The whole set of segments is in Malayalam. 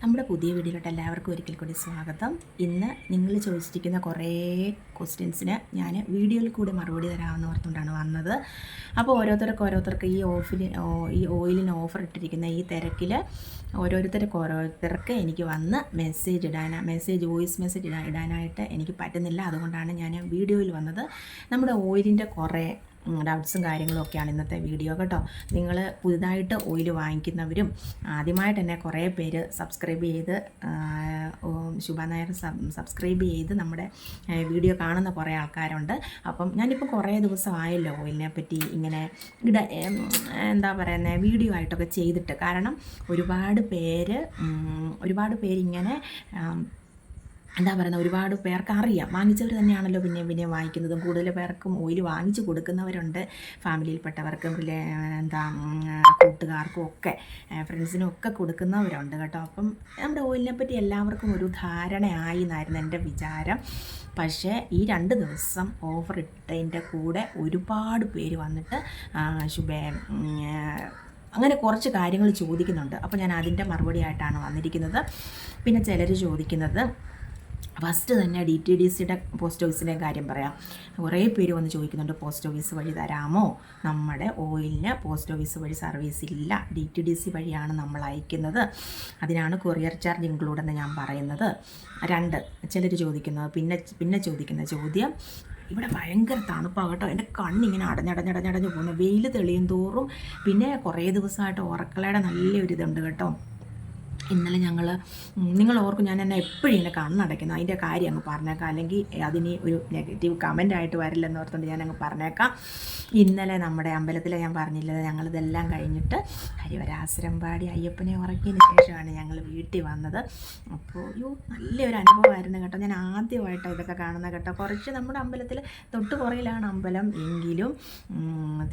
നമ്മുടെ പുതിയ വീഡിയോയിലോട്ട് എല്ലാവർക്കും ഒരിക്കൽ കൂടി സ്വാഗതം. ഇന്ന് നിങ്ങൾ ചോദിച്ചിരിക്കുന്ന കുറേ ക്വസ്റ്റ്യൻസിന് ഞാൻ വീഡിയോയിൽ കൂടി മറുപടി തരാമെന്ന് ഓർത്തുകൊണ്ടാണ് വന്നത്. അപ്പോൾ ഓരോരുത്തർക്ക് ഓരോരുത്തർക്ക് ഈ ഓഫിന് ഈ ഓയിലിന് ഓഫർ ഇട്ടിരിക്കുന്ന ഈ തിരക്കിൽ ഓരോരുത്തർക്ക് ഓരോരുത്തർക്ക് എനിക്ക് വന്ന് മെസ്സേജ് ഇടാൻ മെസ്സേജ് വോയിസ് മെസ്സേജ് ഇടാനായിട്ട് എനിക്ക് പറ്റുന്നില്ല. അതുകൊണ്ടാണ് ഞാൻ വീഡിയോയിൽ വന്നത്. നമ്മുടെ ഓയിലിന്റെ കുറേ ഡൗട്ട്സും കാര്യങ്ങളും ഒക്കെയാണ് ഇന്നത്തെ വീഡിയോ കേട്ടോ. നിങ്ങൾ പുതുതായിട്ട് ഓയിൽ വാങ്ങിക്കുന്നവരും ആദ്യമായിട്ട് തന്നെ കുറേ പേര് സബ്സ്ക്രൈബ് ചെയ്ത് ശുഭ നായർ സബ്സ്ക്രൈബ് ചെയ്ത് നമ്മുടെ വീഡിയോ കാണുന്ന കുറേ ആൾക്കാരുണ്ട്. അപ്പം ഞാനിപ്പോൾ കുറേ ദിവസമായല്ലോ ഓയിലിനെ പറ്റി ഇങ്ങനെ ഇട എന്താ പറയുന്നത് വീഡിയോ ആയിട്ടൊക്കെ ചെയ്തിട്ട്. കാരണം ഒരുപാട് പേര് ഒരുപാട് പേരിങ്ങനെ എന്താ പറയുന്നത്? ഒരുപാട് പേർക്ക് അറിയാം. വാങ്ങിച്ചവർ തന്നെയാണല്ലോ പിന്നെ പിന്നെ വാങ്ങിക്കുന്നതും. കൂടുതൽ പേർക്കും ഓയിൽ വാങ്ങിച്ചു കൊടുക്കുന്നവരുണ്ട്. ഫാമിലിയിൽപ്പെട്ടവർക്കും പിന്നെ എന്താ കൂട്ടുകാർക്കും ഒക്കെ ഫ്രണ്ട്സിനും ഒക്കെ കൊടുക്കുന്നവരുണ്ട് കേട്ടോ. അപ്പം നമ്മുടെ ഓയിലിനെ പറ്റി എല്ലാവർക്കും ഒരു ധാരണയായി എന്നായിരുന്നു എന്റെ വിചാരം. പക്ഷേ ഈ രണ്ട് ദിവസം ഓഫർ ഇട്ടതിന്റെ കൂടെ ഒരുപാട് പേര് വന്നിട്ട് ശുഭേ അങ്ങനെ കുറച്ച് കാര്യങ്ങൾ ചോദിക്കുന്നുണ്ട്. അപ്പോൾ ഞാൻ അതിന്റെ മറുപടി ആയിട്ടാണ് വന്നിരിക്കുന്നത്. പിന്നെ ചിലർ ചോദിക്കുന്നത് ഫസ്റ്റ് തന്നെ ഡി ടി ഡി സിയുടെ പോസ്റ്റ് ഓഫീസിന്റെ കാര്യം പറയാം. കുറേ പേര് വന്ന് ചോദിക്കുന്നുണ്ട് പോസ്റ്റ് ഓഫീസ് വഴി തരാമോ? നമ്മുടെ ഓയിലിന് പോസ്റ്റ് ഓഫീസ് വഴി സർവീസ് ഇല്ല. ഡി ടി ഡി സി വഴിയാണ് നമ്മൾ അയക്കുന്നത്. അതിനാണ് കൊറിയർ ചാർജ് ഇൻക്ലൂഡ് എന്ന് ഞാൻ പറയുന്നത്. രണ്ട് ചിലർ ചോദിക്കുന്നത് പിന്നെ പിന്നെ ചോദിക്കുന്ന ചോദ്യം ഇവിടെ ഭയങ്കര തണുപ്പാണ് കേട്ടോ. എന്റെ കണ്ണിങ്ങനെ അടഞ്ഞടഞ്ഞടഞ്ഞടഞ്ഞ് പോകുന്നു വെയിൽ തെളിയും തോറും. പിന്നെ കുറേ ദിവസമായിട്ട് ഉറക്കളയുടെ നല്ലൊരു ഇതുണ്ട് കേട്ടോ. ഇന്നലെ ഞങ്ങൾ നിങ്ങൾ ഓർക്കും ഞാൻ എന്നെ എപ്പോഴും ഇങ്ങനെ കണ്ണടയ്ക്കുന്നു അതിന്റെ കാര്യം അങ്ങ് പറഞ്ഞേക്കാം. അല്ലെങ്കിൽ അതിന് ഒരു നെഗറ്റീവ് കമന്റ് ആയിട്ട് വരില്ലെന്ന് ഓർത്തുകൊണ്ട് ഞാൻ അങ്ങ് പറഞ്ഞേക്കാം. ഇന്നലെ നമ്മുടെ അമ്പലത്തിൽ ഞാൻ പറഞ്ഞില്ലത് ഞങ്ങളിതെല്ലാം കഴിഞ്ഞിട്ട് ഹരിവരാസുരം പാടി അയ്യപ്പനെ ഉറക്കിയതിന് ശേഷമാണ് ഞങ്ങൾ വീട്ടിൽ വന്നത്. അപ്പോൾ അയ്യോ നല്ലൊരു അനുഭവമായിരുന്നു കേട്ടോ. ഞാൻ ആദ്യമായിട്ടാണ് ഇതൊക്കെ കാണുന്ന കേട്ടോ. കുറച്ച് നമ്മുടെ അമ്പലത്തിൽ തൊട്ട് പുറയിലാണ് അമ്പലം എങ്കിലും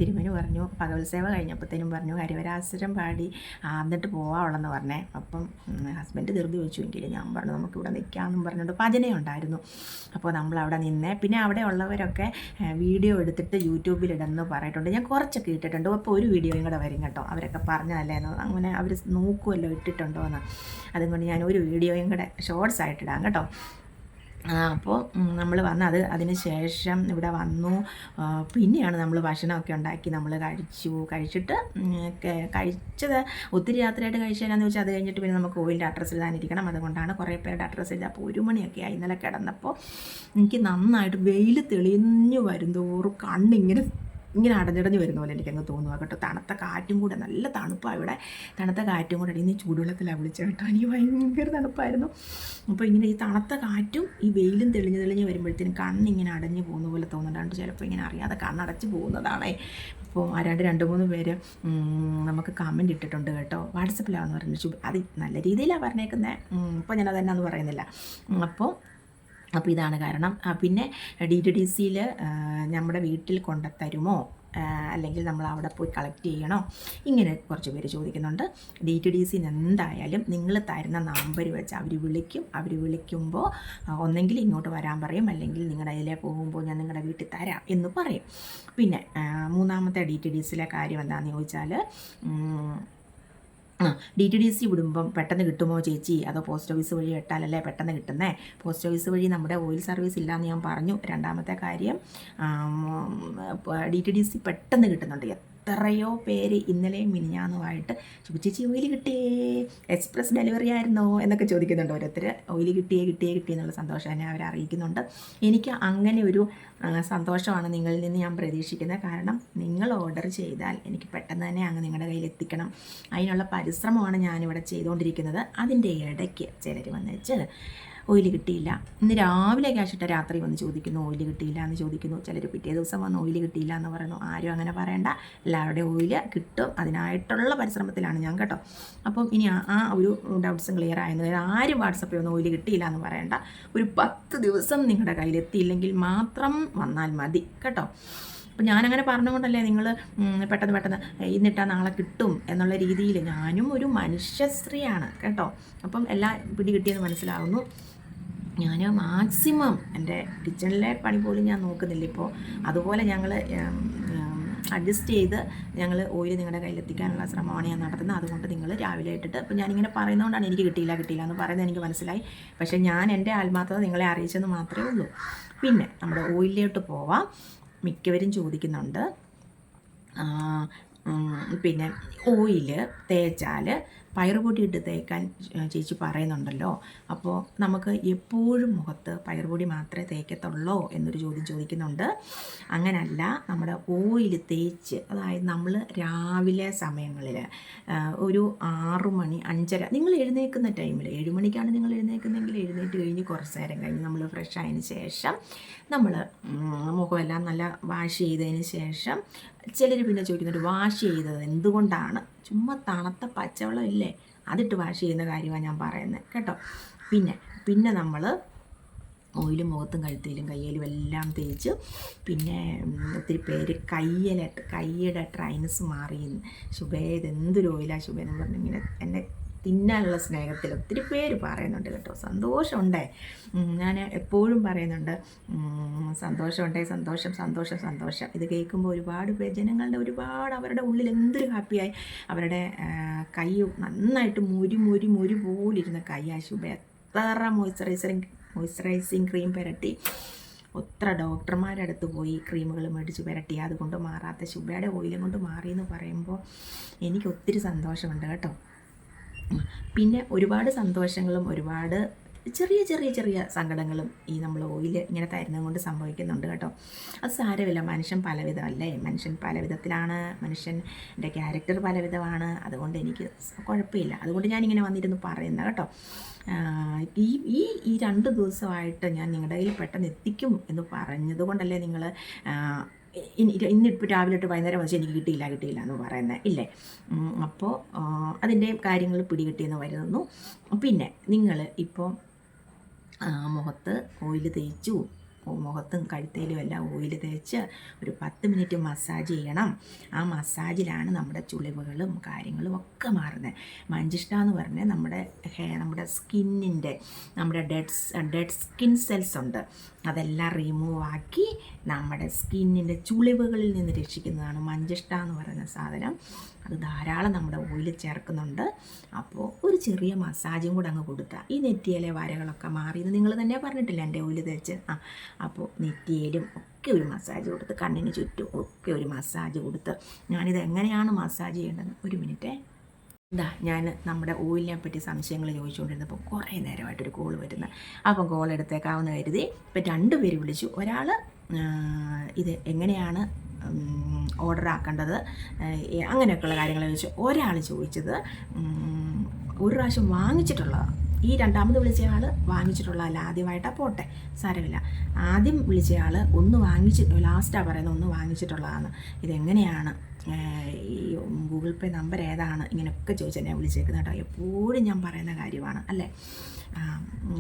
തിരുമനു പറഞ്ഞു പകൽ സേവ കഴിഞ്ഞപ്പോഴത്തേനും പറഞ്ഞു ഹരിവരാസുരം പാടി ആന്നിട്ട് എന്നിട്ട് പോവാവുള്ളെന്ന് പറഞ്ഞേ. അപ്പം ഹസ്ബൻഡ് ധൃതി വെച്ചു എങ്കിലും ഞാൻ പറഞ്ഞു നമുക്കിവിടെ നിൽക്കാമെന്നും പറഞ്ഞുകൊണ്ട് ഭജന ഉണ്ടായിരുന്നു അപ്പോൾ നമ്മൾ അവിടെ നിന്നേ പിന്നെ അവിടെ ഉള്ളവരൊക്കെ വീഡിയോ എടുത്തിട്ട് യൂട്യൂബിലിടുന്നു പറഞ്ഞിട്ടുണ്ട് ഞാൻ കുറച്ചൊക്കെ ഇട്ടിട്ടുണ്ട്. അപ്പോൾ ഒരു വീഡിയോയും കൂടെ വരും കേട്ടോ. അവരൊക്കെ പറഞ്ഞതല്ലേന്ന് അങ്ങനെ അവർ നോക്കുമല്ലോ ഇട്ടിട്ടുണ്ടോ എന്ന് അതുകൊണ്ട് ഞാൻ ഒരു വീഡിയോയും കൂടെ ഷോർട്സ് ആയിട്ടിടാം കേട്ടോ. അപ്പോൾ നമ്മൾ വന്ന് അത് അതിന് ശേഷം ഇവിടെ വന്നു. പിന്നെയാണ് നമ്മൾ ഭക്ഷണമൊക്കെ ഉണ്ടാക്കി നമ്മൾ കഴിച്ചു. കഴിച്ചിട്ട് കഴിച്ചത് ഒത്തിരി രാത്രിയായിട്ട് കഴിച്ചതെന്നു വെച്ചാൽ അത് കഴിഞ്ഞിട്ട് പിന്നെ നമുക്ക് ഓയിലിന്റെ അഡ്രസ്സ് എഴുതാനിരിക്കണം. അതുകൊണ്ടാണ് കുറേ പേരുടെ അഡ്രസ്സ് അപ്പോൾ ഒരു മണിയൊക്കെ ആയി ഇന്നലെ കിടന്നപ്പോൾ എനിക്ക് നന്നായിട്ട് വെയിൽ തെളിഞ്ഞു വരുന്തോറും കണ്ണിങ്ങനെ ഇങ്ങനെ അടഞ്ഞടഞ്ഞ് വരുന്ന പോലെ എനിക്കങ്ങ് തോന്നുക കേട്ടോ. തണുത്ത കാറ്റും കൂടെ നല്ല തണുപ്പാണ് ഇവിടെ. തണുത്ത കാറ്റും കൂടെ. ഇനി ചൂടുവെള്ളത്തിലാണ് വിളിച്ചത് കേട്ടോ. എനിക്ക് ഭയങ്കര തണുപ്പായിരുന്നു. അപ്പോൾ ഇങ്ങനെ ഈ തണുത്ത കാറ്റും ഈ വെയിലും തെളിഞ്ഞ് തെളിഞ്ഞ് വരുമ്പോഴത്തേനും കണ്ണിങ്ങനെ അടഞ്ഞു പോകുന്ന പോലെ തോന്നുന്നുണ്ട്. ചിലപ്പോൾ ഇങ്ങനെ അറിയാതെ കണ്ണടച്ച് പോകുന്നതാണേ. അപ്പോൾ ആരാണ്ട് രണ്ട് മൂന്ന് പേര് നമുക്ക് കമന്റ് ഇട്ടിട്ടുണ്ട് കേട്ടോ. വാട്സപ്പിലാണെന്ന് പറഞ്ഞു അത് നല്ല രീതിയിലാണ് പറഞ്ഞേക്കുന്നത് ഇപ്പോൾ ഞാനത് തന്നെ പറയുന്നില്ല. അപ്പോൾ അപ്പോൾ ഇതാണ് കാരണം. പിന്നെ ഡി ടി ഡി സിയിൽ നമ്മുടെ വീട്ടിൽ കൊണ്ടുത്തരുമോ? തരുമോ അല്ലെങ്കിൽ നമ്മൾ അവിടെ പോയി കളക്ട് ചെയ്യണോ? ഇങ്ങനെ കുറച്ച് പേര് ചോദിക്കുന്നുണ്ട്. ഡി ടി ഡി സിന് എന്തായാലും നിങ്ങൾ തരുന്ന നമ്പർ വെച്ച് അവർ വിളിക്കും. അവർ വിളിക്കുമ്പോൾ ഒന്നെങ്കിൽ ഇങ്ങോട്ട് വരാൻ പറയും. അല്ലെങ്കിൽ നിങ്ങളുടെ അതിലെ പോകുമ്പോൾ ഞാൻ നിങ്ങളുടെ വീട്ടിൽ തരാം എന്ന് പറയും. പിന്നെ മൂന്നാമത്തെ ഡി ടി ഡി സിയിലെ കാര്യം എന്താണെന്ന് ചോദിച്ചാൽ ഡി ടി ഡി സി വിടുമ്പം പെട്ടെന്ന് കിട്ടുമോ ചേച്ചി അതോ പോസ്റ്റ് ഓഫീസ് വഴി ഇട്ടാലല്ലേ പെട്ടെന്ന് കിട്ടുന്നേ പോസ്റ്റ് ഓഫീസ് വഴി നമ്മുടെ ഓയിൽ സർവീസ് ഇല്ലയെന്ന് ഞാൻ പറഞ്ഞു രണ്ടാമത്തെ കാര്യം ഡി ടി ഡി സി പെട്ടെന്ന് കിട്ടുന്നുണ്ട് എത്രയോ പേര് ഇന്നലെയും മിനിഞ്ഞാന്നുമായിട്ട് "ശുഭ ചേച്ചി ഓയിൽ കിട്ടിയേ? എക്സ്പ്രസ് ഡെലിവറി ആയിരുന്നോ? എന്നൊക്കെ ചോദിക്കുന്നുണ്ട് ഓരോരുത്തർ ഓയിൽ കിട്ടിയേ കിട്ടിയേ കിട്ടിയേ എന്നുള്ള സന്തോഷം തന്നെ അവരെ അറിയിക്കുന്നുണ്ട്. എനിക്ക് അങ്ങനെ ഒരു സന്തോഷമാണ് നിങ്ങളിൽ നിന്ന് ഞാൻ പ്രതീക്ഷിക്കുന്നത്. കാരണം നിങ്ങൾ ഓർഡർ ചെയ്താൽ എനിക്ക് പെട്ടെന്ന് തന്നെ അങ്ങ് നിങ്ങളുടെ കയ്യിൽ എത്തിക്കണം. അതിനുള്ള പരിശ്രമമാണ് ഞാനിവിടെ ചെയ്തുകൊണ്ടിരിക്കുന്നത്. അതിന്റെ ഇടയ്ക്ക് ചിലർ വന്നേച്ച് ഓയിൽ കിട്ടിയില്ല. ഇന്ന് രാവിലെ ക്യാഷിട്ട രാത്രി വന്ന് ചോദിക്കുന്നു ഓയിൽ കിട്ടിയില്ല എന്ന് ചോദിക്കുന്നു. ചിലർ പിറ്റേ ദിവസം വന്ന് ഓയിൽ കിട്ടിയില്ല എന്ന് പറയുന്നു. ആരും അങ്ങനെ പറയണ്ട. എല്ലാവരുടെയും ഓയിൽ കിട്ടും. അതിനായിട്ടുള്ള പരിശ്രമത്തിലാണ് ഞാൻ കേട്ടോ. അപ്പം ഇനി ആ- ഒരു ഡൗട്ട്സും ക്ലിയർ ആയെന്ന് ആരും വാട്സപ്പിൽ വന്ന് ഓയിൽ കിട്ടിയില്ല എന്ന് പറയണ്ട. ഒരു പത്ത് ദിവസം നിങ്ങളുടെ കയ്യിൽ എത്തിയില്ലെങ്കിൽ മാത്രം വന്നാൽ മതി കേട്ടോ. അപ്പം ഞാനങ്ങനെ പറഞ്ഞുകൊണ്ടല്ലേ നിങ്ങൾ പെട്ടെന്ന് പെട്ടെന്ന് ഇന്നിട്ടാൽ നാളെ കിട്ടും എന്നുള്ള രീതിയിൽ ഞാനും ഒരു മനുഷ്യസ്ത്രീയാണ് കേട്ടോ. അപ്പം എല്ലാം പിടി കിട്ടിയെന്ന് മനസ്സിലാവുന്നു. ഞാൻ മാക്സിമം എന്റെ കിച്ചണിലെ പണി പോലും ഞാൻ നോക്കുന്നില്ല. ഇപ്പോൾ അതുപോലെ ഞങ്ങൾ അഡ്ജസ്റ്റ് ചെയ്ത് ഞങ്ങൾ ഓയിൽ നിങ്ങളുടെ കയ്യിലെത്തിക്കാനുള്ള ശ്രമമാണ് ഞാൻ നടത്തുന്നത്. അതുകൊണ്ട് നിങ്ങൾ രാവിലെ ഇട്ടിട്ട് അപ്പോൾ ഞാനിങ്ങനെ പറയുന്നതുകൊണ്ടാണ് എനിക്ക് കിട്ടിയില്ല കിട്ടിയില്ല എന്ന് പറയുന്നത് എനിക്ക് മനസ്സിലായി. പക്ഷേ ഞാൻ എന്റെ ആത്മാർത്ഥത നിങ്ങളെ അറിയിച്ചെന്ന് മാത്രമേ ഉള്ളൂ. പിന്നെ നമ്മുടെ ഓയിലിലോട്ട് പോവാം. മിക്കവരും ചോദിക്കുന്നുണ്ട് പിന്നെ ഓയിൽ തേച്ചാൽ പയറുപൊടി ഇട്ട് തേക്കാൻ ചേച്ചി പറയുന്നുണ്ടല്ലോ. അപ്പോൾ നമുക്ക് എപ്പോഴും മുഖത്ത് പയറുപൊടി മാത്രമേ തേക്കത്തുള്ളൂ എന്നൊരു ചോദ്യം ചോദിക്കുന്നുണ്ട്. അങ്ങനല്ല നമ്മുടെ ഓയിൽ തേച്ച് അതായത് നമ്മൾ രാവിലെ സമയങ്ങളിൽ ഒരു ആറു മണി അഞ്ചര നിങ്ങൾ എഴുന്നേൽക്കുന്ന ടൈമിൽ ഏഴ് മണിക്കാണ് നിങ്ങൾ എഴുന്നേൽക്കുന്നതെങ്കിൽ എഴുന്നേറ്റ് കഴിഞ്ഞ് കുറച്ച് നേരം കഴിഞ്ഞ് നമ്മൾ ഫ്രഷ് ആയതിന് ശേഷം നമ്മൾ മുഖമെല്ലാം നല്ല വാഷ് ചെയ്തതിന് ശേഷം ചിലർ പിന്നെ ചോദിക്കുന്നുണ്ട് വാഷ് ചെയ്തത് എന്തുകൊണ്ടാണ്? ചുമ്മാ തണുത്ത പച്ചവെള്ളം ഇല്ലേ? അതിട്ട് വാഷ് ചെയ്യുന്ന കാര്യമാണ് ഞാൻ പറയുന്നത് കേട്ടോ? പിന്നെ പിന്നെ നമ്മൾ ഓയിലും മുഖത്തും കഴുത്തിലും കയ്യിലും എല്ലാം തേച്ച് പിന്നെ ഒത്തിരി പേര് കയ്യലെ കയ്യുടെ ട്രൈനസ് മാറി ശുഭേ എന്തൊരു ഓയിലാണ് ശുഭേന്ന് പറഞ്ഞിങ്ങനെ എന്നെ തിന്നാനുള്ള സ്നേഹത്തിൽ ഒത്തിരി പേര് പറയുന്നുണ്ട് കേട്ടോ. സന്തോഷമുണ്ടേ. ഞാൻ എപ്പോഴും പറയുന്നുണ്ട് സന്തോഷമുണ്ടേ സന്തോഷം സന്തോഷം സന്തോഷം. ഇത് കേൾക്കുമ്പോൾ ഒരുപാട് ജനങ്ങളുടെ ഒരുപാട് അവരുടെ ഉള്ളിൽ എന്തൊരു ഹാപ്പിയായി. അവരുടെ കൈ നന്നായിട്ട് മുരി മുരി മുരി പോലിരുന്ന കൈ ആ ശുഭ എത്ര മോയ്സ്ചറൈസറിങ് മോയ്സ്ചറൈസിങ് ക്രീം പുരട്ടി. ഒത്ര ഡോക്ടർമാരുടെ അടുത്ത് പോയി ക്രീമുകൾ മേടിച്ച് പുരട്ടി. അതുകൊണ്ട് മാറാത്ത ശുഭയുടെ ഓയിലും കൊണ്ട് മാറിയെന്ന് പറയുമ്പോൾ എനിക്ക് ഒത്തിരി സന്തോഷമുണ്ട് കേട്ടോ. പിന്നെ ഒരുപാട് സന്തോഷങ്ങളും ഒരുപാട് ചെറിയ ചെറിയ ചെറിയ സങ്കടങ്ങളും ഈ നമ്മൾ ഓയിൽ ഇങ്ങനെ തരുന്നത് കൊണ്ട് സംഭവിക്കുന്നുണ്ട് കേട്ടോ. അത് സാരമില്ല. മനുഷ്യൻ പലവിധമല്ലേ മനുഷ്യൻ പലവിധത്തിലാണ്. മനുഷ്യന്റെ ക്യാരക്ടർ പലവിധമാണ്. അതുകൊണ്ട് എനിക്ക് കുഴപ്പമില്ല. അതുകൊണ്ട് ഞാനിങ്ങനെ വന്നിരുന്നു പറയുന്നത് കേട്ടോ. ഈ ഈ ഈ രണ്ട് ദിവസമായിട്ട് ഞാൻ നിങ്ങളുടെ കയ്യിൽ പെട്ടെന്ന് എത്തിക്കും എന്ന് പറഞ്ഞതുകൊണ്ടല്ലേ നിങ്ങൾ ഇന്നിപ്പോൾ രാവിലെ തൊട്ട് വൈകുന്നേരം വെച്ച് എനിക്ക് കിട്ടിയില്ല കിട്ടിയില്ല എന്ന് പറയുന്നത്. ഇല്ലേ? അപ്പോൾ അതിന്റെ കാര്യങ്ങൾ പിടികിട്ടിയെന്ന് വരുന്നു. പിന്നെ നിങ്ങൾ ഇപ്പോൾ മുഖത്ത് ഓയിൽ തേച്ചു. മുഖത്തും കഴുത്തേലും എല്ലാം ഓയിൽ തേച്ച് ഒരു പത്ത് മിനിറ്റ് മസാജ് ചെയ്യണം. ആ മസാജിലാണ് നമ്മുടെ ചുളിവുകളും കാര്യങ്ങളും ഒക്കെ മാറുന്നത്. മഞ്ചിഷ്ട എന്ന് പറഞ്ഞാൽ നമ്മുടെ ഹെ നമ്മുടെ സ്കിന്നിന്റെ നമ്മുടെ ഡെഡ് ഡെഡ് സ്കിൻ സെൽസ് ഉണ്ട്. അതെല്ലാം റിമൂവ് ആക്കി നമ്മുടെ സ്കിന്നിന്റെ ചുളിവുകളിൽ നിന്ന് രക്ഷിക്കുന്നതാണ് മഞ്ചിഷ്ട എന്ന് പറയുന്ന സാധനം. അത് ധാരാളം നമ്മുടെ ഓയിൽ ചേർക്കുന്നുണ്ട്. അപ്പോൾ ഒരു ചെറിയ മസാജും കൂടെ അങ്ങ് കൊടുത്താൽ ഈ നെറ്റിയിലെ വരകളൊക്കെ മാറി നിങ്ങൾ തന്നെ പറഞ്ഞിട്ടില്ല എന്റെ ഓയിൽ തേച്ച്? ആ അപ്പോൾ നെറ്റിയിലും ഒക്കെ ഒരു മസാജ് കൊടുത്ത് കണ്ണിന് ചുറ്റും ഒക്കെ ഒരു മസാജ് കൊടുത്ത്. ഞാനിത് എങ്ങനെയാണ് മസാജ് ചെയ്യേണ്ടത് ഒരു മിനിറ്റ്. ഇതാ ഞാൻ നമ്മുടെ ഓയിലിനെ പറ്റി സംശയങ്ങൾ ചോദിച്ചുകൊണ്ടിരുന്നപ്പോൾ കുറേ നേരമായിട്ടൊരു കോൾ വരുന്നത് അപ്പം കോൾ എടുത്തേക്കാവുന്ന കരുതി ഇപ്പം രണ്ട് പേര് വിളിച്ചു ഒരാൾ ഇത് എങ്ങനെയാണ് ഓർഡർ ആക്കേണ്ടത് അങ്ങനെയൊക്കെയുള്ള കാര്യങ്ങൾ ചോദിച്ചു ഒരാൾ ചോദിച്ചത് ഒരു പ്രാവശ്യം വാങ്ങിച്ചിട്ടുള്ളതാണ് ഈ രണ്ടാമത് വിളിച്ച ആൾ വാങ്ങിച്ചിട്ടുള്ളതല്ല ആദ്യമായിട്ടാണ് പോട്ടെ സാരമില്ല. ആദ്യം വിളിച്ച ആൾ ഒന്ന് വാങ്ങിച്ചിട്ട് ലാസ്റ്റാണ് പറയുന്നത് ഒന്ന് വാങ്ങിച്ചിട്ടുള്ളതാണ്. ഇതെങ്ങനെയാണ് ഈ ഗൂഗിൾ പേ നമ്പർ ഏതാണ്? ഇങ്ങനെയൊക്കെ ചോദിച്ചാൽ എന്നെ വിളിച്ചേക്കുന്നത് കേട്ടോ. എപ്പോഴും ഞാൻ പറയുന്ന കാര്യമാണ് അല്ലേ?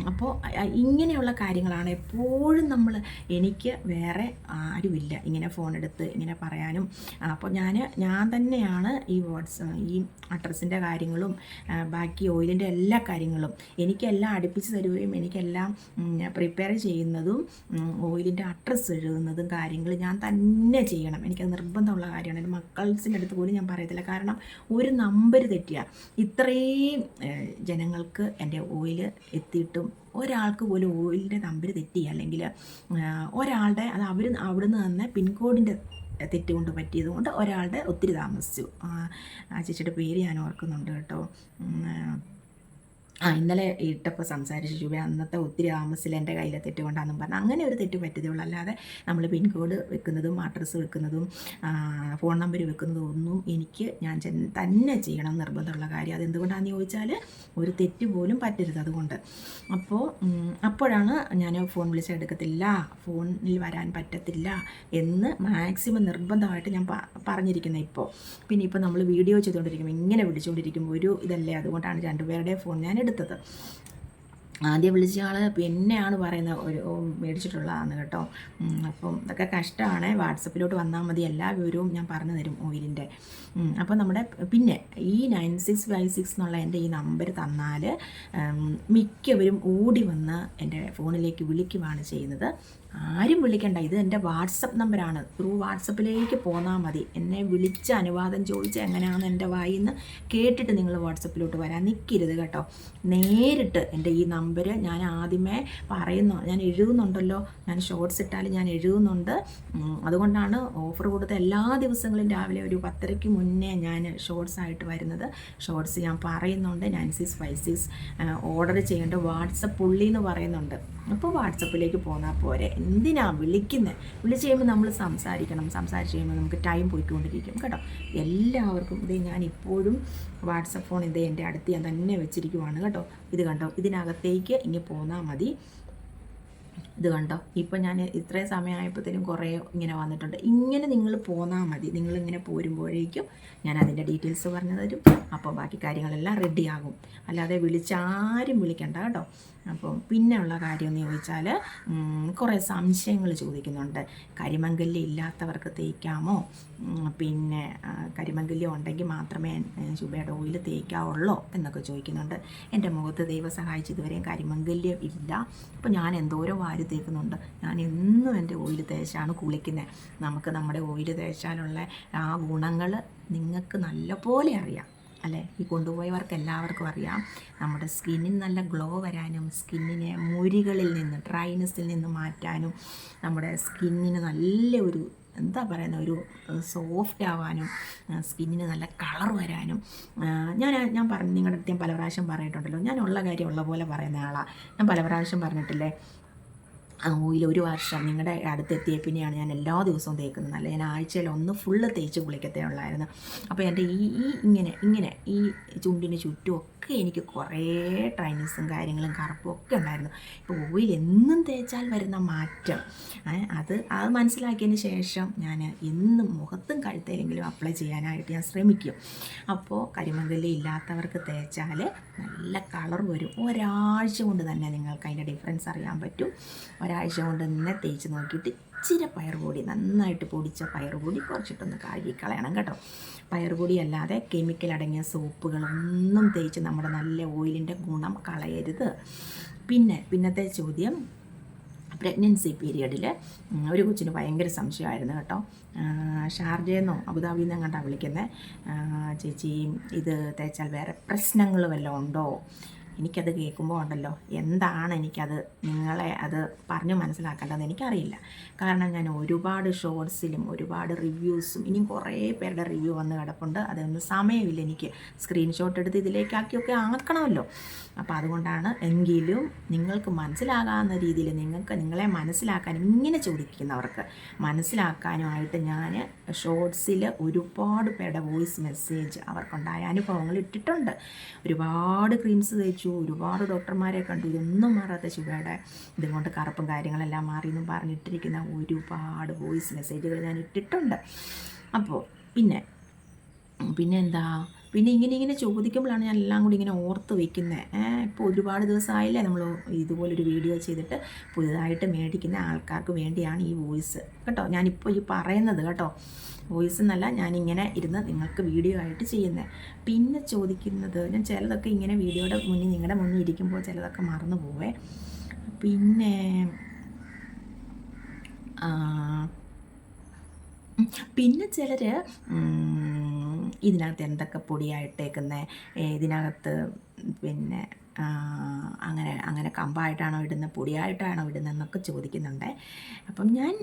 അപ്പോൾ ഇങ്ങനെയുള്ള കാര്യങ്ങളാണ് എപ്പോഴും നമ്മൾ എനിക്ക് വേറെ ആരുമില്ല. ഇങ്ങനെ ഫോൺ എടുത്ത് ഇങ്ങനെ പറയാനും. അപ്പോൾ ഞാൻ ഞാൻ തന്നെയാണ് ഈ വാട്സ് ഈ അഡ്രസ്സിന്റെ കാര്യങ്ങളും ബാക്കി ഓയിലിന്റെ എല്ലാ കാര്യങ്ങളും എനിക്കെല്ലാം അടുപ്പിച്ച് തരുകയും എനിക്കെല്ലാം പ്രിപ്പയർ ചെയ്യുന്നതും ഓയിലിന്റെ അഡ്രസ്സ് എഴുതുന്നതും കാര്യങ്ങൾ ഞാൻ തന്നെ ചെയ്യണം. എനിക്കത് നിർബന്ധമുള്ള കാര്യമാണ്. എന്റെ മക്കൾസിന്റെ അടുത്ത് പോലും ഞാൻ പറയത്തില്ല. കാരണം ഒരു നമ്പർ തെറ്റിയ. ഇത്രയും ജനങ്ങൾക്ക് എന്റെ ഓയിൽ എത്തിയിട്ടും ഒരാൾക്ക് പോലും ഓയിലിന്റെ നമ്പർ തെറ്റി അല്ലെങ്കിൽ ഒരാളുടെ അത് അവർ അവിടുന്ന് തന്നെ പിൻകോഡിന്റെ തെറ്റുകൊണ്ട് പറ്റിയത് കൊണ്ട് ഒരാളുടെ ഒത്തിരി താമസിച്ചു. ആ ചേച്ചിയുടെ പേര് ഞാൻ ഓർക്കുന്നുണ്ട് കേട്ടോ. ആ, ഇന്നലെ ഇട്ടപ്പോൾ സംസാരിച്ചു ചുവ അന്നത്തെ ഒത്തിരി ആമസിൽ എന്റെ കയ്യിലെ തെറ്റ് പറഞ്ഞു അങ്ങനെ ഒരു തെറ്റ് പറ്റിയതുള്ളൂ അല്ലാതെ നമ്മൾ പിൻകോഡ് വെക്കുന്നതും അഡ്രസ്സ് വെക്കുന്നതും ഫോൺ നമ്പർ വെക്കുന്നതും ഒന്നും എനിക്ക് ഞാൻ തന്നെ ചെയ്യണം നിർബന്ധമുള്ള കാര്യം. അതെന്തുകൊണ്ടാണെന്ന് ചോദിച്ചാൽ ഒരു തെറ്റ് പോലും പറ്റരുത് അതുകൊണ്ട്. അപ്പോൾ അപ്പോഴാണ് ഞാൻ ഫോൺ വിളിച്ച് എടുക്കത്തില്ല ഫോണിൽ വരാൻ പറ്റത്തില്ല എന്ന് മാക്സിമം നിർബന്ധമായിട്ട് ഞാൻ പറഞ്ഞിരിക്കുന്നത് ഇപ്പോൾ. പിന്നെ ഇപ്പോൾ നമ്മൾ വീഡിയോ ചെയ്തുകൊണ്ടിരിക്കുമ്പോൾ ഇങ്ങനെ വിളിച്ചുകൊണ്ടിരിക്കുമ്പോൾ ഒരു ഇതല്ലേ? അതുകൊണ്ടാണ് രണ്ടുപേരുടെ ഫോൺ. ഞാൻ എടുത്തത്. ആദ്യം വിളിച്ച ആൾ പിന്നെയാണ് പറയുന്നത് ഒരു മേടിച്ചിട്ടുള്ളതാണ് കേട്ടോ. അപ്പം ഇതൊക്കെ കഷ്ടമാണ്. വാട്സപ്പിലോട്ട് വന്നാൽ മതി. എല്ലാ വിവരവും ഞാൻ പറഞ്ഞു തരും ഓയിലിന്റെ അപ്പോൾ നമ്മുടെ പിന്നെ ഈ നയൻ സിക്സ് ഫൈവ് സിക്സ് എന്നുള്ള എന്റെ ഈ നമ്പർ തന്നാൽ മിക്കവരും ഓടി വന്ന് എന്റെ ഫോണിലേക്ക് വിളിക്കുവാണ് ചെയ്യുന്നത്. ആരും വിളിക്കണ്ട. ഇത് എന്റെ വാട്സപ്പ് നമ്പറാണ്. ത്രൂ വാട്സപ്പിലേക്ക് പോന്നാൽ മതി. എന്നെ വിളിച്ച് അനുവാദം ചോദിച്ച് എങ്ങനെയാണെന്ന് എന്റെ വായിൽ നിന്ന് കേട്ടിട്ട് നിങ്ങൾ വാട്സപ്പിലോട്ട് വരാൻ നിൽക്കരുത് കേട്ടോ. നേരിട്ട് എന്റെ ഈ നമ്പർ ഞാൻ ആദ്യമേ പറയുന്നു. ഞാൻ എഴുതുന്നുണ്ടല്ലോ. ഞാൻ ഷോർട്സ് ഇട്ടാൽ ഞാൻ എഴുതുന്നുണ്ട്. അതുകൊണ്ടാണ് ഓഫർ കൊടുത്ത എല്ലാ ദിവസങ്ങളും രാവിലെ ഒരു പത്തരയ്ക്ക് മുന്നേ ഞാൻ ഷോർട്സ് ആയിട്ട് വരുന്നത്. ഷോർട്സ് ഞാൻ പറയുന്നുണ്ട്. നയൻ സിക്സ് ഓർഡർ ചെയ്യേണ്ട വാട്സപ്പ് പുള്ളി എന്ന് പറയുന്നുണ്ട്. അപ്പോൾ വാട്സപ്പിലേക്ക് പോന്നാൽ പോരെ. എന്തിനാ വിളിക്കുന്നത് വിളിച്ച് കഴിയുമ്പോൾ നമ്മൾ സംസാരിക്കണം. സംസാരിച്ച് കഴിയുമ്പോൾ നമുക്ക് ടൈം പോയിക്കൊണ്ടിരിക്കും കേട്ടോ. എല്ലാവർക്കും ഇത് ഞാൻ ഇപ്പോഴും വാട്സപ്പ് ഫോൺ ഇതേ എന്റെ അടുത്ത് ഞാൻ തന്നെ വെച്ചിരിക്കുവാണ് കേട്ടോ. ഇത് കണ്ടോ? ഇതിനകത്തേക്ക് ഇനി പോന്നാൽ മതി. ഇത് കണ്ടോ? ഇപ്പം ഞാൻ ഇത്രയും സമയമായപ്പോഴത്തേനും കുറേ ഇങ്ങനെ വന്നിട്ടുണ്ട്. ഇങ്ങനെ നിങ്ങൾ പോന്നാൽ മതി. നിങ്ങളിങ്ങനെ പോരുമ്പോഴേക്കും ഞാൻ അതിന്റെ ഡീറ്റെയിൽസ് പറഞ്ഞു തരും. അപ്പോൾ ബാക്കി കാര്യങ്ങളെല്ലാം റെഡിയാകും അല്ലാതെ വിളിച്ചാരും വിളിക്കണ്ട കേട്ടോ. അപ്പം പിന്നെ ഉള്ള കാര്യം എന്ന് ചോദിച്ചാൽ കുറേ സംശയങ്ങൾ ചോദിക്കുന്നുണ്ട്. കരിമങ്കല്യം ഇല്ലാത്തവർക്ക് തേക്കാമോ? പിന്നെ ആ, കരിമങ്കല്യം ഉണ്ടെങ്കിൽ മാത്രമേ ചുബയുടെ ഓയിൽ തേക്കാവുള്ളോ എന്നൊക്കെ ചോദിക്കുന്നുണ്ട്. എന്റെ മുഖത്ത് ദൈവം സഹായിച്ച് ഇതുവരെയും കരിമങ്കല്യം ഇല്ല. അപ്പോൾ ഞാൻ എന്തോരം വാരി തേക്കുന്നുണ്ട് ഞാൻ എന്നും എന്റെ ഓയിൽ തേച്ചാണ് കുളിക്കുന്നത്. നമുക്ക് നമ്മുടെ ഓയിൽ തേച്ചാലുള്ള ആ ഗുണങ്ങൾ നിങ്ങൾക്ക് നല്ലപോലെ അറിയാം അല്ലേ? ഈ കൊണ്ടുപോയവർക്ക് എല്ലാവർക്കും അറിയാം. നമ്മുടെ സ്കിന്നിന് നല്ല ഗ്ലോ വരാനും സ്കിന്നിനെ മുരികളിൽ നിന്ന് ഡ്രൈനെസ്സിൽ നിന്ന് മാറ്റാനും നമ്മുടെ സ്കിന്നിന് നല്ല ഒരു എന്താ പറയുന്ന ഒരു സോഫ്റ്റ് ആവാനും സ്കിന്നിന് നല്ല കളർ വരാനും. ഞാൻ ഞാൻ പറഞ്ഞു നിങ്ങളുടെ അടുത്ത് ഞാൻ പല പ്രാവശ്യം പറഞ്ഞിട്ടുണ്ടല്ലോ. ഞാൻ ഉള്ള കാര്യം ഉള്ള പോലെ പറയുന്ന ആളാണ് ഞാൻ പല പ്രാവശ്യം പറഞ്ഞിട്ടില്ലേ ഓയിൽ ഒരു വർഷം നിങ്ങളുടെ അടുത്തെത്തിയ പിന്നെയാണ് ഞാൻ എല്ലാ ദിവസവും തേക്കുന്നത്. അല്ല ഞാൻ ആഴ്ചയിൽ ഒന്ന് ഫുള്ള് തേച്ച് കുളിക്കത്തേ ഉള്ളായിരുന്നു. അപ്പോൾ എന്റെ ഈ ഈ ഇങ്ങനെ ഇങ്ങനെ ഈ ചുണ്ടിന് ചുറ്റും ഒക്കെ എനിക്ക് കുറേ ട്രൈനസും കാര്യങ്ങളും കറുപ്പും ഒക്കെ ഉണ്ടായിരുന്നു. ഇപ്പോൾ ഓയിൽ എന്നും തേച്ചാൽ വരുന്ന മാറ്റം. അത് അത് മനസ്സിലാക്കിയതിന് ശേഷം ഞാൻ എന്നും മുഖത്തും കഴുത്തേലെങ്കിലും അപ്ലൈ ചെയ്യാനായിട്ട് ഞാൻ ശ്രമിക്കും. അപ്പോൾ കരിമന്തലി ഇല്ലാത്തവർക്ക് തേച്ചാൽ നല്ല കളർ വരും. ഒരാഴ്ച കൊണ്ട് തന്നെ നിങ്ങൾക്ക് അതിന്റെ ഡിഫറൻസ് അറിയാൻ പറ്റും. ഒരാഴ്ച കൊണ്ട് തന്നെ തേച്ച് നോക്കിയിട്ട് ഇച്ചിരി പയറുപൊടി നന്നായിട്ട് പൊടിച്ച പയറുപൊടി കുറച്ചിട്ടൊന്ന് കഴുകി കളയണം കേട്ടോ. പയറുപൊടി അല്ലാതെ കെമിക്കൽ അടങ്ങിയ സോപ്പുകളൊന്നും തേച്ച് നമ്മുടെ നല്ല ഓയിലിന്റെ ഗുണം കളയരുത്. പിന്നെ പിന്നത്തെ ചോദ്യം പ്രഗ്നൻസി പീരീഡിൽ ഒരു കൊച്ചിന് ഭയങ്കര സംശയമായിരുന്നു കേട്ടോ. ഷാർജയെന്നോ അബുദാബിയിൽ നിന്നും കണ്ടാണ് വിളിക്കുന്നത് ചേച്ചി ഇത് തേച്ചാൽ വേറെ പ്രശ്നങ്ങൾ വല്ലതും ഉണ്ടോ? എനിക്കത് കേൾക്കുമ്പോൾ ഉണ്ടല്ലോ എന്താണ് എനിക്കത് നിങ്ങളെ അത് പറഞ്ഞു മനസ്സിലാക്കേണ്ടതെന്ന് എനിക്കറിയില്ല. കാരണം ഞാൻ ഒരുപാട് ഷോർട്സിലും ഒരുപാട് റിവ്യൂസും ഇനിയും കുറേ പേരുടെ റിവ്യൂ വന്ന് കിടപ്പുണ്ട്. അതൊന്നും സമയമില്ല എനിക്ക്. സ്ക്രീൻഷോട്ട് എടുത്ത് ഇതിലേക്കാക്കിയൊക്കെ ആക്കണമല്ലോ. അപ്പോൾ അതുകൊണ്ടാണ് എങ്കിലും നിങ്ങൾക്ക് മനസ്സിലാകാവുന്ന രീതിയിൽ നിങ്ങൾക്ക് നിങ്ങളെ മനസ്സിലാക്കാൻ ഇങ്ങനെ ചോദിക്കുന്നവർക്ക് മനസ്സിലാക്കാനുമായിട്ട് ഞാൻ ഷോർട്സിൽ ഒരുപാട് പേരുടെ വോയിസ് മെസ്സേജ് അവർക്കുണ്ടായ അനുഭവങ്ങൾ ഇട്ടിട്ടുണ്ട്. ഒരുപാട് ക്രീംസ് ഒരുപാട് ഡോക്ടർമാരെ കണ്ടു. ഇതൊന്നും മാറാത്ത ശിവയുടെ ഇതുകൊണ്ട് കറുപ്പും കാര്യങ്ങളെല്ലാം മാറി എന്നും പറഞ്ഞിട്ടിരിക്കുന്ന ഒരുപാട് വോയിസ് മെസ്സേജുകൾ ഞാൻ ഇട്ടിട്ടുണ്ട്. അപ്പോൾ പിന്നെ പിന്നെ എന്താ? പിന്നെ ഇങ്ങനെ ഇങ്ങനെ ചോദിക്കുമ്പോഴാണ് ഞാൻ എല്ലാം കൂടി ഇങ്ങനെ ഓർത്ത് വയ്ക്കുന്നത് ഇപ്പോൾ ഒരുപാട് ദിവസമായില്ലേ നമ്മൾ ഇതുപോലൊരു വീഡിയോ ചെയ്തിട്ട് പുതുതായിട്ട് മേടിക്കുന്ന ആൾക്കാർക്ക് വേണ്ടിയാണ് ഈ വോയിസ്. കേട്ടോ ഞാനിപ്പോൾ ഈ പറയുന്നത് കേട്ടോ. വോയിസ് എന്നല്ല ഞാനിങ്ങനെ ഇരുന്ന് നിങ്ങൾക്ക് വീഡിയോ ആയിട്ട് ചെയ്യുന്നത് പിന്നെ ചോദിക്കുന്നത് ഞാൻ ചിലതൊക്കെ ഇങ്ങനെ വീഡിയോയുടെ മുന്നിൽ നിങ്ങളുടെ മുന്നിൽ ഇരിക്കുമ്പോൾ ചിലതൊക്കെ മറന്നു പോവേ. പിന്നെ പിന്നെ ചിലർ ഇതിനകത്ത് എന്തൊക്കെ പൊടിയായിട്ടേക്കുന്നത് ഇതിനകത്ത് പിന്നെ അങ്ങനെ അങ്ങനെ കമ്പായിട്ടാണോ ഇടുന്നത് പൊടിയായിട്ടാണോ ഇടുന്നത് എന്നൊക്കെ ചോദിക്കുന്നുണ്ട്. അപ്പം ഞാൻ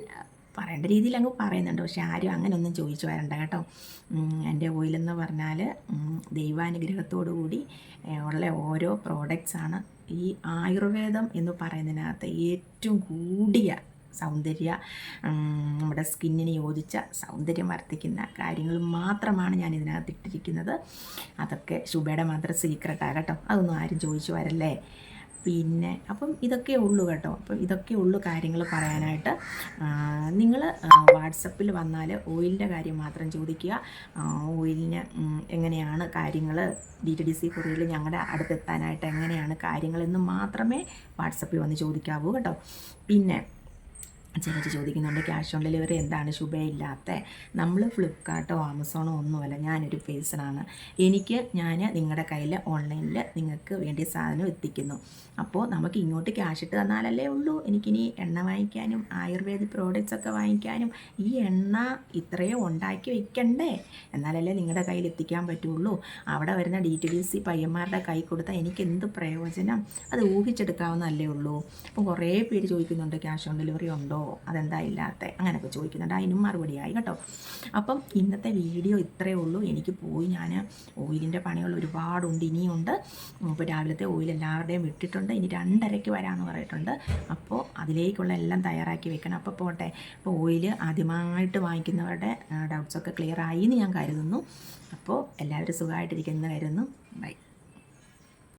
പറയേണ്ട രീതിയിൽ അങ്ങ് പറയുന്നുണ്ട്. പക്ഷേ ആരും അങ്ങനെ ഒന്നും ചോദിച്ചു വരണ്ട കേട്ടോ. എന്റെ ഓയിലെന്ന് പറഞ്ഞാൽ ദൈവാനുഗ്രഹത്തോടു കൂടി ഉള്ള ഓരോ പ്രോഡക്റ്റ്സാണ് ഈ ആയുർവേദം എന്ന് പറയുന്നതിനകത്ത് ഏറ്റവും കൂടിയ സൗന്ദര്യ നമ്മുടെ സ്കിന്നിന് യോജിച്ച സൗന്ദര്യം വർദ്ധിക്കുന്ന കാര്യങ്ങൾ മാത്രമാണ് ഞാൻ ഇതിനകത്ത് ഇട്ടിരിക്കുന്നത്. അതൊക്കെ ശുഭയുടെ മാത്രം സീക്രട്ടാണ് കേട്ടോ. അതൊന്നും ആരും ചോദിച്ചു വരല്ലേ? പിന്നെ അപ്പം ഇതൊക്കെ ഉള്ളൂ കേട്ടോ. അപ്പം ഇതൊക്കെ ഉള്ളൂ കാര്യങ്ങൾ പറയാനായിട്ട്. നിങ്ങൾ വാട്സപ്പിൽ വന്നാൽ ഓയിലിന്റെ കാര്യം മാത്രം ചോദിക്കുക. ഓയിലിന് എങ്ങനെയാണ് കാര്യങ്ങൾ? ഡി ടി ഡി സി കൊറിയയിൽ ഞങ്ങളുടെ അടുത്തെത്താനായിട്ട് എങ്ങനെയാണ് കാര്യങ്ങളെന്ന് മാത്രമേ വാട്സപ്പിൽ വന്ന് ചോദിക്കാവൂ കേട്ടോ. പിന്നെ ചിലർ ചോദിക്കുന്നുണ്ട് ക്യാഷ് ഓൺ ഡെലിവറി എന്താണ്? ശുഭയില്ലാത്ത നമ്മൾ ഫ്ലിപ്കാർട്ടോ ആമസോണോ ഒന്നുമല്ല ഞാനൊരു പേഴ്സണാണ്. എനിക്ക് ഞാൻ നിങ്ങളുടെ കയ്യിൽ ഓൺലൈനിൽ നിങ്ങൾക്ക് വേണ്ടി സാധനം എത്തിക്കുന്നു. അപ്പോൾ നമുക്ക് ഇങ്ങോട്ട് ക്യാഷ് ഇട്ട് തന്നാലല്ലേ ഉള്ളൂ. എനിക്കിനി എണ്ണ വാങ്ങിക്കാനും ആയുർവേദിക് പ്രോഡക്റ്റ്സ് ഒക്കെ വാങ്ങിക്കാനും ഈ എണ്ണ ഇത്രയും ഉണ്ടാക്കി വെക്കണ്ടേ? എന്നാലല്ലേ നിങ്ങളുടെ കയ്യിൽ എത്തിക്കാൻ പറ്റുള്ളൂ. അവിടെ വരുന്ന ഡി ടി ഡി സി പയ്യന്മാരുടെ കൈ കൊടുത്താൽ എനിക്ക് എന്ത് പ്രയോജനം? അത് ഊഹിച്ചെടുക്കാവുന്നതല്ലേ ഉള്ളൂ. അപ്പം കുറേ പേര് ചോദിക്കുന്നുണ്ട് ക്യാഷ് ഓൺ ഡെലിവറി ഉണ്ടോ? അതെന്താ ഇല്ലാത്ത? അങ്ങനെയൊക്കെ ചോദിക്കുന്നുണ്ട്. അതിനും മറുപടിയായി കേട്ടോ. അപ്പം ഇന്നത്തെ വീഡിയോ ഇത്രയേ ഉള്ളൂ. എനിക്ക് പോയി ഞാൻ ഓയിലിന്റെ പണികൾ ഒരുപാടുണ്ട് ഇനിയുണ്ട്. ഇപ്പോൾ രാവിലത്തെ ഓയിൽ എല്ലാവരുടെയും വിട്ടിട്ടുണ്ട് ഇനി രണ്ടരയ്ക്ക് വരാമെന്ന് പറഞ്ഞിട്ടുണ്ട്. അപ്പോൾ അതിലേക്കുള്ള എല്ലാം തയ്യാറാക്കി വെക്കണം. അപ്പോൾ പോട്ടെ. അപ്പോൾ ഓയിൽ ആദ്യമായിട്ട് വാങ്ങിക്കുന്നവരുടെ ഡൗട്ട്സൊക്കെ ക്ലിയർ ആയി എന്ന് ഞാൻ കരുതുന്നു. അപ്പോൾ എല്ലാവരും സുഖമായിട്ടിരിക്കുന്നു കരുതുന്നു. ബൈ